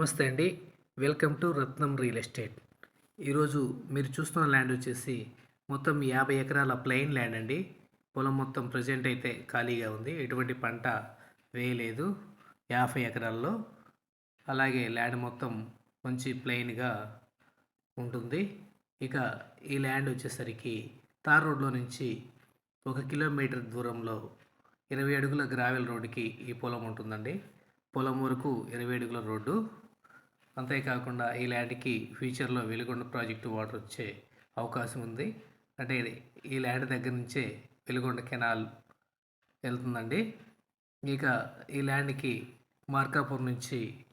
నమస్తే అండి. Welcome to Ratnam real estate. ఈరోజు మీరు చూస్తున్న ల్యాండ్ వచ్చేసి మొత్తం యాభై ఎకరాల ప్లెయిన్ ల్యాండ్ అండి. పొలం మొత్తం ప్రజెంట్ అయితే ఖాళీగా ఉంది. ఎటువంటి పంట వేయలేదు. యాభై ఎకరాల్లో అలాగే ల్యాండ్ మొత్తం మంచి ప్లెయిన్గా ఉంటుంది. ఇక ఈ ల్యాండ్ వచ్చేసరికి తార్ రోడ్లో నుంచి ఒక కిలోమీటర్ దూరంలో ఇరవై అడుగుల గ్రావెల్ రోడ్డుకి ఈ పొలం ఉంటుందండి. పొలం వరకు ఇరవై అడుగుల రోడ్డు. అంతేకాకుండా ఈ ల్యాండ్కి ఫ్యూచర్లో వెలుగొండ ప్రాజెక్టు వాటర్ వచ్చే అవకాశం ఉంది. అంటే ఈ ల్యాండ్ దగ్గర నుంచే వెలుగొండ కెనాల్ వెళ్తుందండి. ఇక ఈ ల్యాండ్కి మార్కాపూర్ నుంచి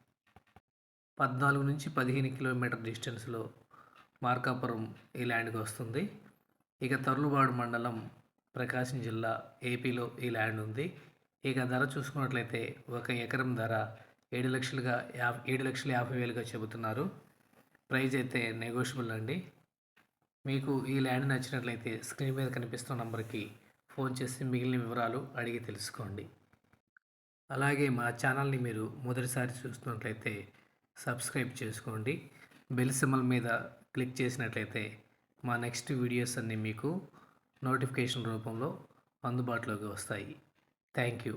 పద్నాలుగు నుంచి పదిహేను కిలోమీటర్ డిస్టెన్స్లో మార్కాపురం ఈ ల్యాండ్కి వస్తుంది. ఇక తరులుబాడు మండలం ప్రకాశం జిల్లా ఏపీలో ఈ ల్యాండ్ ఉంది. ఇక ధర చూసుకున్నట్లయితే ఒక ఎకరం ధర ఏడు లక్షలుగా యా ఏడు లక్షల యాభై వేలుగా చెబుతున్నారు. ప్రైజ్ అయితే నెగోషియబుల్ అండి. మీకు ఈ ల్యాండ్ నచ్చినట్లయితే స్క్రీన్ మీద కనిపిస్తున్న నంబర్కి ఫోన్ చేసి మిగిలిన వివరాలు అడిగి తెలుసుకోండి. అలాగే మా ఛానల్ని మీరు మొదటిసారి చూస్తున్నట్లయితే సబ్స్క్రైబ్ చేసుకోండి. బెల్ సిమల్ మీద క్లిక్ చేసినట్లయితే మా నెక్స్ట్ వీడియోస్ అన్నీ మీకు నోటిఫికేషన్ రూపంలో అందుబాటులోకి వస్తాయి. Thank you.